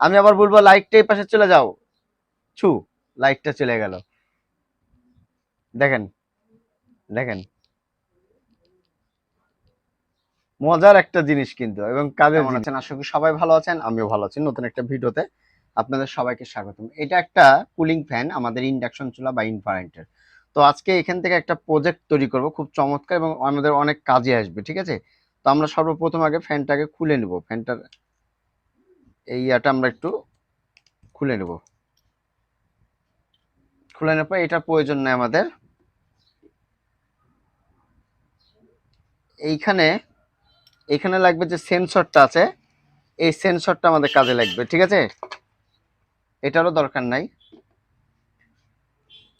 আমি আবার বলব লাইটটা এই পাশে চলে যাও। ছু লাইটটা চলে গেল। দেখেন দেখেন। মজার একটা জিনিস কিন্তু এবং কাজে কেমন আছেন? আশা করি সবাই ভালো আছেন আমিও ভালো আছি। নতুন একটা ভিডিওতে আপনাদের সবাইকে স্বাগতম। এটা একটা কুলিং ফ্যান আমাদের ইন্ডাকশন চুলা বা ইনফারেন্টের তো আজকে এখান থেকে একটা প্রজেক্ট তৈরি করব খুব চমৎকার এবং আমাদের অনেক কাজে আসবে ঠিক আছে? তো আমরা সর্বপ্রথম আগে ফ্যানটাকে খুলে নেব। ফ্যানটার এই ইয়াটা আমরা একটু খুলে নেব। খুলে নেওয়ার পর এটা প্রয়োজন নেই আমাদের। এইখানে এখানে লাগবে যে সেন্সরটা আছে, এই সেন্সরটা আমাদের কাজে লাগবে, ঠিক আছে? এটারও দরকার নাই।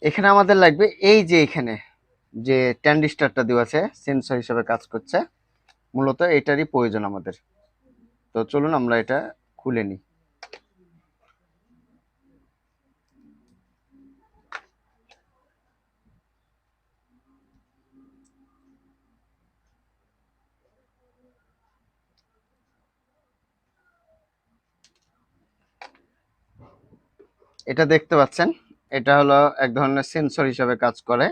এখানে আমাদের লাগবে এই যে এখানে, যে ট্যান্ডিস্টারটা দেওয়া আছে, সেন্সর হিসেবে কাজ করছে, মূলত এটারই প্রয়োজন আমাদের। তো চলুন আমরা এটা খুলে নিই। এটা দেখতে পাচ্ছেন, এটা হলো এক ধরনের সেন্সর হিসাবে কাজ করে,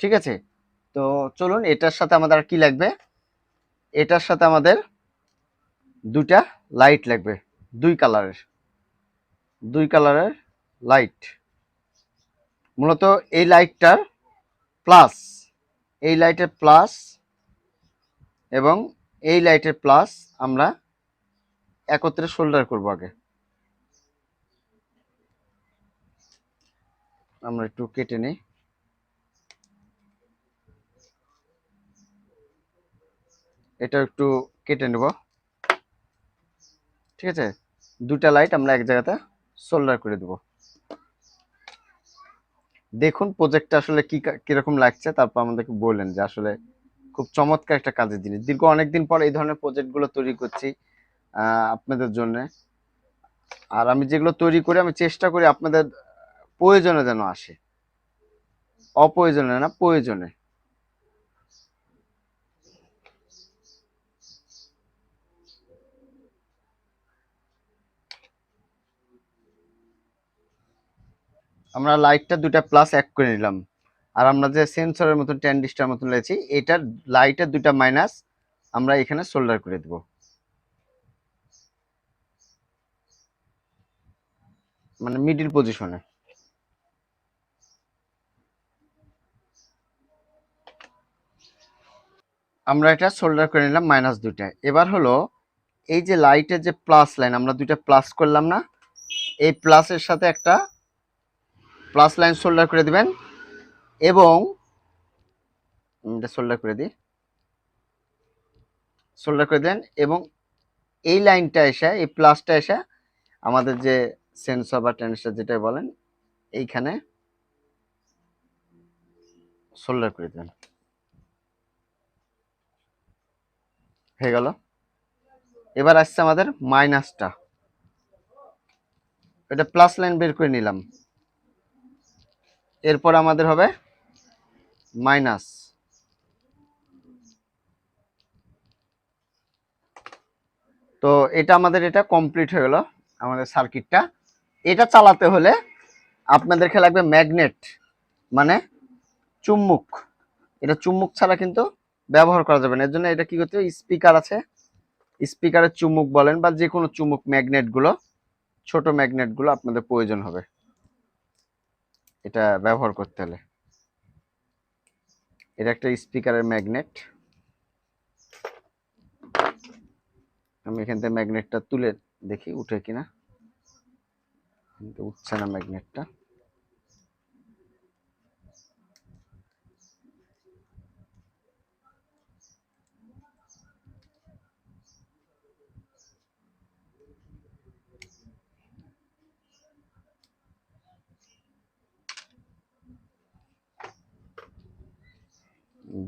ঠিক আছে? তো চলুন, এটার সাথে আমাদের আর কি লাগবে? এটার সাথে আমাদের দুটা লাইট লাগবে। দুই কালারের দুই কালারের লাইট মূলত এই লাইটটার প্লাস এই লাইটের প্লাস এবং এই লাইটের প্লাস আমরা একত্রে শোল্ডার করব আগে। আমরা একটু কেটে নিই। এটা একটু কেটে নেব। ঠিক আছে? দুটা লাইট আমরা এক জায়গাতে সোল্ডার করে দেব। দেখুন প্রজেক্টটা আসলে কি কীরকম লাগছে, তারপর আমাদেরকে বললেন যে আসলে খুব চমৎকার একটা কাজের জিনিস। দীর্ঘ অনেকদিন পর এই ধরনের প্রজেক্টগুলো তৈরি করছি আপনাদের জন্য। আর আমি যেগুলো তৈরি করি, আমি চেষ্টা করি আপনাদের প্রয়োজনে যেন আসে। অপ্রয়োজনে না, প্রয়োজনে। আমরা লাইটটা দুটা প্লাস এক করে নিলাম। আর আমরা যে সেন্সরের মতন ট্যান্ডিস্টার মতন লেছি এটার লাইটের দুটা মাইনাস আমরা এখানে সোল্ডার করে দেব। মানে মিডিল পজিশনে আমরা এটা সোল্ডার করে নিলাম মাইনাস দুইটা। এবার হলো, এই যে লাইটের যে প্লাস লাইন আমরা দুইটা প্লাস করলাম না, এই প্লাসের সাথে একটা প্লাস লাইন সোল্ডার করে দিবেন এবং এটা সোল্ডার করে দিই। সোল্ডার করে দেন এবং এই লাইনটা এসে, এই প্লাসটা এসে আমাদের যে সেন্সর বা ট্রানজিস্টার যেটা বলেন, এইখানে সোল্ডার করে দেন হয়ে গেল। এবার আসছে আমাদের মাইনাসটা এটা প্লাস লাইন বের করে নিলাম। এরপর আমাদের হবে মাইনাস। তো এটা আমাদের এটা কমপ্লিট হয়ে গেল আমাদের সার্কিটটা। এটা চালাতে হলে আপনাদেরকে লাগবে ম্যাগনেট মানে চুম্বুক। এটা চুম্বুক ছাড়া কিন্তু ব্যবহার করা যাবে না। এর জন্য এটা কি করতে হবে? স্পিকার আছে। স্পিকারের চুম্বুক বলেন বা যে কোনো চুম্বুক ম্যাগনেটগুলো, ছোট ম্যাগনেটগুলো আপনাদের প্রয়োজন হবে। এটা ব্যবহার করতে হলে। এটা একটা স্পিকারের ম্যাগনেট আমি এখান থেকে ম্যাগনেটটা তুলে দেখি, উঠে কিনা। কিন্তু উঠছে না ম্যাগনেটটা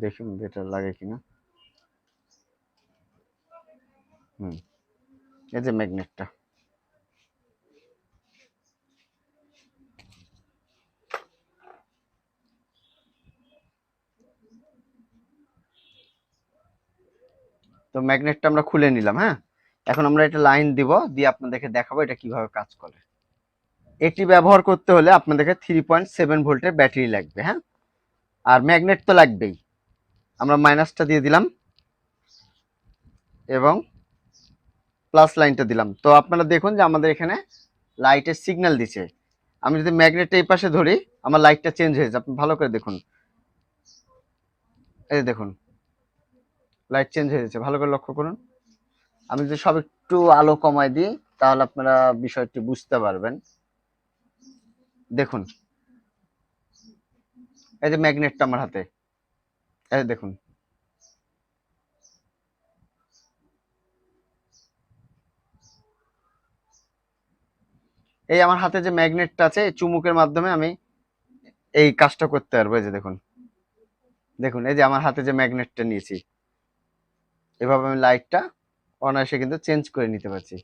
দেখুন এটা লাগে কিনা? হুম, এই যে ম্যাগনেটটা। তো ম্যাগনেটটা আমরা খুলে নিলাম হ্যাঁ? এখন আমরা এটা লাইন দিব, দিয়ে আপনাদেরকে দেখাবো এটা কীভাবে কাজ করে। এটি ব্যবহার করতে হলে আপনাদেরকে থ্রি পয়েন্ট সেভেন ভোল্টের ব্যাটারি লাগবে হ্যাঁ? আর ম্যাগনেট তো লাগবেই। আমরা মাইনাসটা দিয়ে দিলাম এবং প্লাস লাইনটা দিলাম। তো আপনারা দেখুন যে আমাদের এখানে লাইটের সিগন্যাল দিছে। আমি যদি ম্যাগনেটটা এই পাশে ধরি, আমার লাইটটা চেঞ্জ হয়েছে আপনি ভালো করে দেখুন। এই দেখুন লাইট চেঞ্জ হয়ে যাচ্ছে। ভালো করে লক্ষ্য করুন। আমি যদি সব একটু আলো কমায় দিই, তাহলে আপনারা বিষয়টি বুঝতে পারবেন। দেখুন, এই যে ম্যাগনেটটা আমার হাতে। এই দেখুন। এই আমার হাতে যে ম্যাগনেটটা আছে চুমুকের মাধ্যমে আমি এই কাজটা করতে পারব, এই যে দেখুন। দেখুন, এই যে আমার হাতে যে ম্যাগনেটটা নিয়েছি। এভাবে আমি লাইটটা অনায়াসে কিন্তু চেঞ্জ করে নিতে পারছি।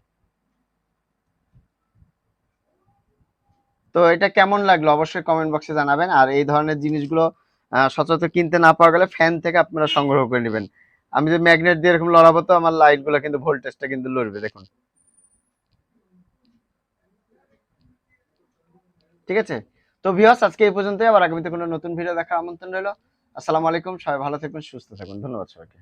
তো এটা কেমন লাগল? অবশ্যই কমেন্ট বক্সে জানাবেন। আর এই ধরনের জিনিসগুলো সচরাচর কিনতে না পাওয়া গেলে ফ্যান থেকে আপনারা সংগ্রহ করে নেবেন। আমি যে ম্যাগনেট দিয়ে এরকম লড়াবো তো আমার লাইটগুলো কিন্তু ভোল্টেজটা কিন্তু লড়বে, দেখুন। ঠিক আছে? তো ভিউয়ার্স আজকে এই পর্যন্তই। আবার আগামীতে কোনো নতুন ভিডিও দেখার আমন্ত্রণ রইল। আসসালামু আলাইকুম, সবাই ভালো থাকুন, সুস্থ থাকুন। ধন্যবাদ সবাইকে।